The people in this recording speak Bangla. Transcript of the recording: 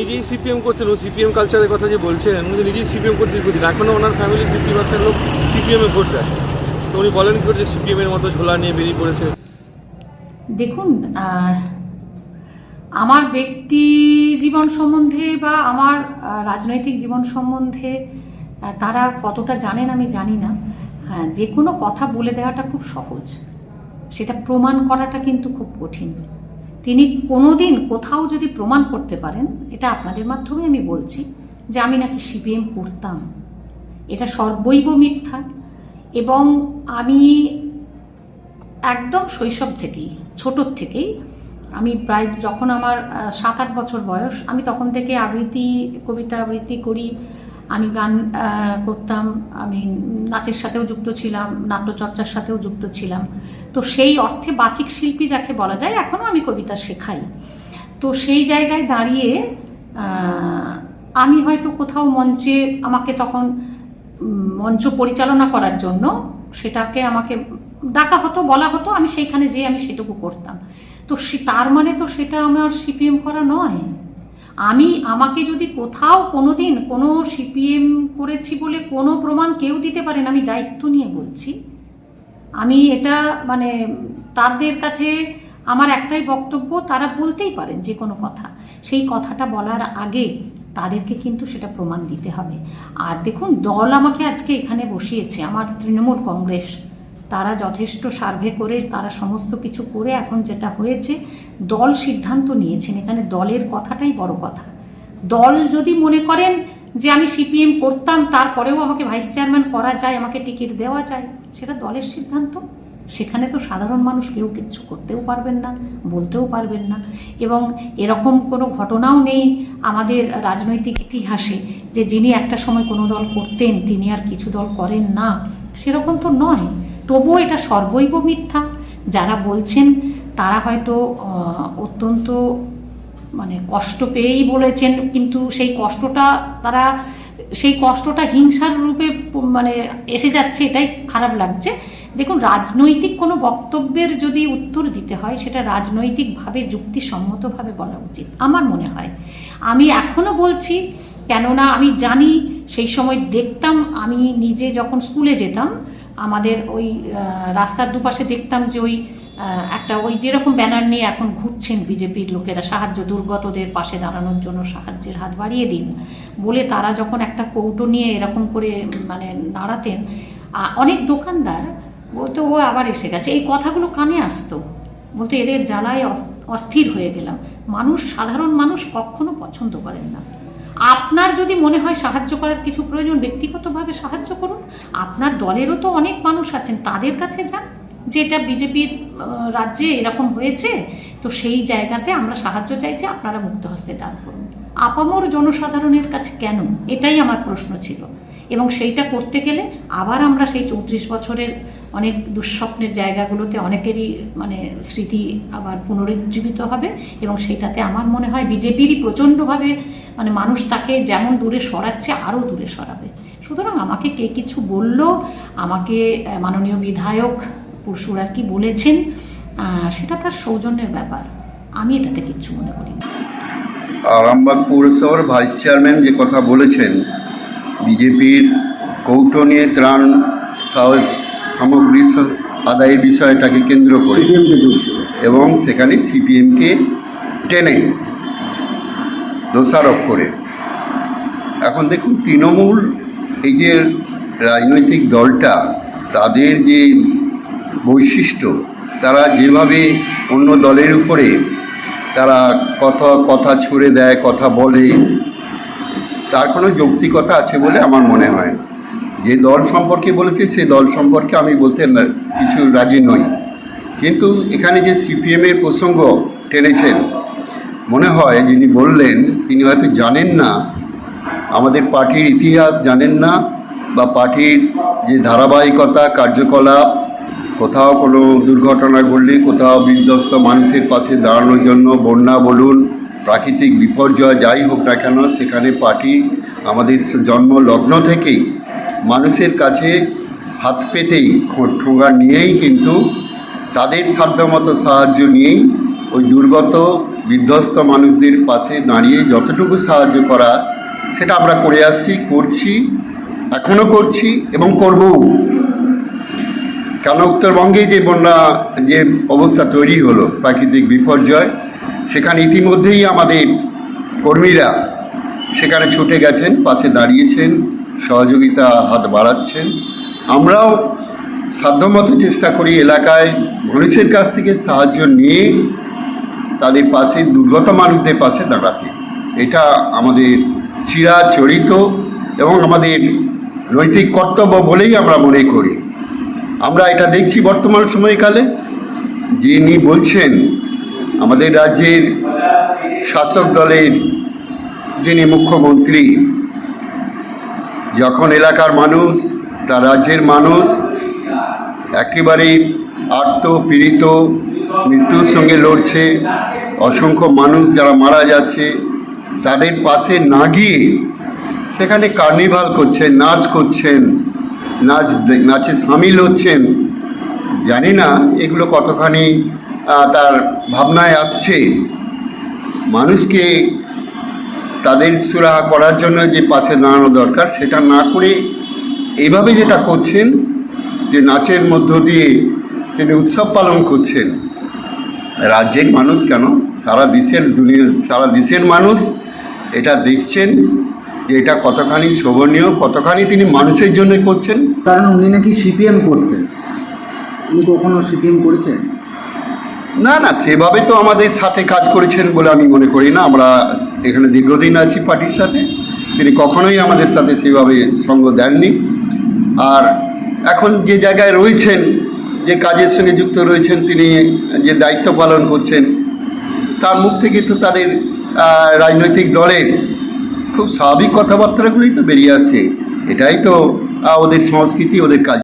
নিজেই সিপিএম করছেন, ও সিপিএম কালচারের কথা যে বলছেন উনি নিজেই সিপিএম করতে দীর্ঘদিন এখনও ওনার ফ্যামিলি ফিফটি পার্সেন্ট লোক সিপিএমে ভোট দেয়। তো উনি বলেন কি করে যে সিপিএমের মতো ঝোলা নিয়ে বেরিয়ে পড়েছে। দেখুন আমার ব্যক্তি জীবন সম্বন্ধে বা আমার রাজনৈতিক জীবন সম্বন্ধে তারা কতটা জানেন আমি জানি না। হ্যাঁ যে কোনো কথা বলে দেওয়াটা খুব সহজ। সেটা প্রমাণ করাটা কিন্তু খুব কঠিন। তিনি কোনোদিন কোথাও যদি প্রমাণ করতে পারেন, এটা আপনাদের মাধ্যমে আমি বলছি, যে আমি নাকি সিপিএম করতাম। এটা সর্বৈব মিথ্যা। এবং আমি একদম শৈশব থেকেই ছোটোর থেকেই, আমি প্রায় যখন আমার সাত আট বছর বয়স, আমি তখন থেকে আবৃত্তি, কবিতা আবৃত্তি করি। আমি গান করতাম আমি নাচের সাথেও যুক্ত ছিলাম, নাট্যচর্চার সাথেও যুক্ত ছিলাম। তো সেই অর্থে বাচিক শিল্পী যাকে বলা যায় এখনও আমি কবিতা শেখাই। তো সেই জায়গায় দাঁড়িয়ে আমি হয়তো কোথাও মঞ্চে আমাকে তখন মঞ্চ পরিচালনা করার জন্য সেটাকে আমাকে ডাকা হতো, বলা হতো, আমি সেইখানে যেয়ে আমি সেটুকু করতাম। তো তার মানে তো সেটা আমার সিপিএম করা নয়। আমি আমাকে যদি কোথাও কোনো দিন কোনো সিপিএম করেছি বলে কোনো প্রমাণ কেউ দিতে পারেন আমি দায়িত্ব নিয়ে বলছি। আমি এটা মানে তাদের কাছে আমার একটাই বক্তব্য, তারা বলতেই পারেন যে কোনো কথা। সেই কথাটা বলার আগে তাদেরকে কিন্তু সেটা প্রমাণ দিতে হবে। আর দেখুন, দল আমাকে আজকে এখানে বসিয়েছে, আমার তৃণমূল কংগ্রেস। তারা যথেষ্ট সার্ভে করে, তারা সমস্ত কিছু করে এখন যেটা হয়েছে, দল সিদ্ধান্ত নিয়েছেন। এখানে দলের কথাটাই বড় কথা। দল যদি মনে করেন যে আমি সিপিএম করতাম, তারপরেও আমাকে ভাইস চেয়ারম্যান করা যায়, আমাকে টিকিট দেওয়া যায়, সেটা দলের সিদ্ধান্ত। সেখানে তো সাধারণ মানুষ কেউ কিচ্ছু করতেও পারবেন না, বলতেও পারবেন না। এবং এরকম কোনো ঘটনাও নেই আমাদের রাজনৈতিক ইতিহাসে যে যিনি একটা সময় কোনো দল করতেন, তিনি আর কিছু দল করেন না। সেরকম তো নয়। তবুও এটা সর্বৈব মিথ্যা। যারা বলছেন, তারা হয়তো অত্যন্ত মানে কষ্ট পেয়েই বলেছেন, কিন্তু সেই কষ্টটা তারা, সেই কষ্টটা হিংসার রূপে মানে এসে যাচ্ছে, এটাই খারাপ লাগছে। দেখুন, রাজনৈতিক কোনো বক্তব্যের যদি উত্তর দিতে হয়, সেটা রাজনৈতিকভাবে, যুক্তিসম্মতভাবে বলা উচিত, আমার মনে হয়। আমি এখনও বলছি, কেননা আমি জানি, সেই সময় দেখতাম, আমি নিজে যখন স্কুলে যেতাম আমাদের ওই রাস্তার দুপাশে দেখতাম যে ওই একটা ওই যেরকম ব্যানার নিয়ে এখন ঘুরছেন বিজেপির লোকেরা, সাহায্য দুর্গতদের পাশে দাঁড়ানোর জন্য সাহায্যের হাত বাড়িয়ে দিন। বলে তারা যখন একটা কৌটো নিয়ে এরকম করে মানে দাঁড়াতেন অনেক দোকানদার বলতো, ও আবার এসে গেছে। এই কথাগুলো কানে আসতো। বলতো, এদের জ্বালায় অস- অস্থির হয়ে গেলাম। মানুষ, সাধারণ মানুষ কখনো পছন্দ করেন না। আপনার যদি মনে হয় সাহায্য করার কিছু প্রয়োজন, ব্যক্তিগতভাবে সাহায্য করুন। আপনার দলেরও তো অনেক মানুষ আছেন, তাদের কাছে যান। যে এটা বিজেপির রাজ্যে এরকম হয়েছে, তো সেই জায়গাতে আমরা সাহায্য চাইছি আপনারা মুক্ত হস্তে দান করুন। আপামর জনসাধারণের কাছে কেন? এটাই আমার প্রশ্ন ছিল। এবং সেইটা করতে গেলে আবার আমরা সেই চৌত্রিশ বছরের অনেক দুঃস্বপ্নের জায়গাগুলোতে অনেকেরই মানে স্মৃতি আবার পুনরুজ্জীবিত হবে এবং সেইটাতে আমার মনে হয় বিজেপিরই প্রচণ্ডভাবে মানে মানুষ তাকে যেমন দূরে সরাচ্ছে, আরও দূরে সরাবে। সুতরাং আমাকে কে কিছু বলল, আমাকে মাননীয় বিধায়ক পরশুরার কি বলেছেন সেটা তার সৌজন্যের ব্যাপার। আমি এটাতে কিচ্ছু মনে করি আরামবাগ পৌরসভার ভাইস চেয়ারম্যান যে কথা বলেছেন বিজেপির কৌটো নিয়ে ত্রাণ সামগ্রী আদায়ের বিষয়টাকে কেন্দ্র করে এবং সেখানে সিপিএমকে টেনে দোষারোপ করে। এখন দেখুন তৃণমূল এই যে রাজনৈতিক দলটা তাদের যে বৈশিষ্ট্য তারা যেভাবে অন্য দলের উপরে তারা কথা কথা ছুড়ে দেয় কথা বলে তার কোনো যৌক্তিকতা আছে বলে আমার মনে হয় যে দল সম্পর্কে বলেছে, সেই দল সম্পর্কে আমি বলতে কিছু রাজি নই। কিন্তু এখানে যে সিপিএমের প্রসঙ্গ টেনেছেন, মনে হয় যিনি বললেন, তিনি হয়তো জানেন না, আমাদের পার্টির ইতিহাস জানেন না, বা পার্টির যে ধারাবাহিকতা, কার্যকলাপ, কোথাও কোনো দুর্ঘটনা ঘটলে কোথাও বিধ্বস্ত মানুষের পাশে দাঁড়ানোর জন্য বন্যা বলুন প্রাকৃতিক বিপর্যয় যাই হোক না কেন, সেখানে পার্টি আমাদের জন্ম লগ্ন থেকেই মানুষের কাছে হাত পেতেই ঠোঙা নিয়েই কিন্তু তাদের সাধ্যমতো সাহায্য নিয়েই ওই দুর্গত, বিধ্বস্ত মানুষদের পাশে দাঁড়িয়ে যতটুকু সাহায্য করা, সেটা আমরা করে আসছি, করছি এখনও করছি এবং করবও। কেন উত্তরবঙ্গে যে বন্যা, যে অবস্থা তৈরি হলো, প্রাকৃতিক বিপর্যয় সেখানে ইতিমধ্যেই আমাদের কর্মীরা সেখানে ছুটে গেছেন, পাশে দাঁড়িয়েছেন, সহযোগিতা হাত বাড়াচ্ছেন। আমরাও সাধ্যমতো চেষ্টা করি এলাকায় মানুষের কাছ থেকে সাহায্য নিয়ে তাদের পাশে, দুর্গত মানুষদের পাশে দাঁড়াতে। এটা আমাদের চিরাচরিত এবং আমাদের নৈতিক কর্তব্য বলেই আমরা মনে করি। আমরা এটা দেখছি বর্তমান সময়কালে। যিনি বলছেন আমাদের রাজ্যের শাসক দলের যিনি মুখ্যমন্ত্রী, যখন এলাকার মানুষ, তার রাজ্যের মানুষ একেবারে আর্ত পীড়িত মৃত্যুর সঙ্গে লড়ছে, অসংখ্য মানুষ যারা মারা যাচ্ছে, তাদের পাশে না গিয়ে সেখানে কার্নিভাল করছেন, নাচ করছেন, নাচ নাচে সামিল হচ্ছেন, জানি না এগুলো কতখানি তার ভাবনায় আসছে, মানুষকে তাদের সুরাহা করার জন্য যে পাশে দাঁড়ানো দরকার, সেটা না করে এইভাবে যেটা করছেন, যে নাচের মধ্য দিয়ে তিনি উৎসব পালন করছেন, রাজ্যের মানুষ কেন? সারা দেশের দুনিয়া সারা দেশের মানুষ এটা দেখছেন, যে এটা কতখানি শোভনীয়, কতখানি তিনি মানুষের জন্য করছেন। কারণ উনি নাকি সিপিএম করতেন। উনি কখনো সিপিএম করেছেন? না না, সেভাবে তো আমাদের সাথে কাজ করেছেন বলে আমি মনে করি না। আমরা এখানে দীর্ঘদিন আছি পার্টির সাথে। তিনি কখনোই আমাদের সাথে সেভাবে সঙ্গ দেননি। আর এখন যে জায়গায় রয়েছেন, যে কাজের সঙ্গে যুক্ত রয়েছেন, তিনি যে দায়িত্ব পালন করছেন, তার মুখ থেকে তো তাদের রাজনৈতিক দলের খুব স্বাভাবিক কথাবার্তাগুলোই তো বেরিয়ে আসছে। এটাই তো ওদের সংস্কৃতি, ওদের কাজ।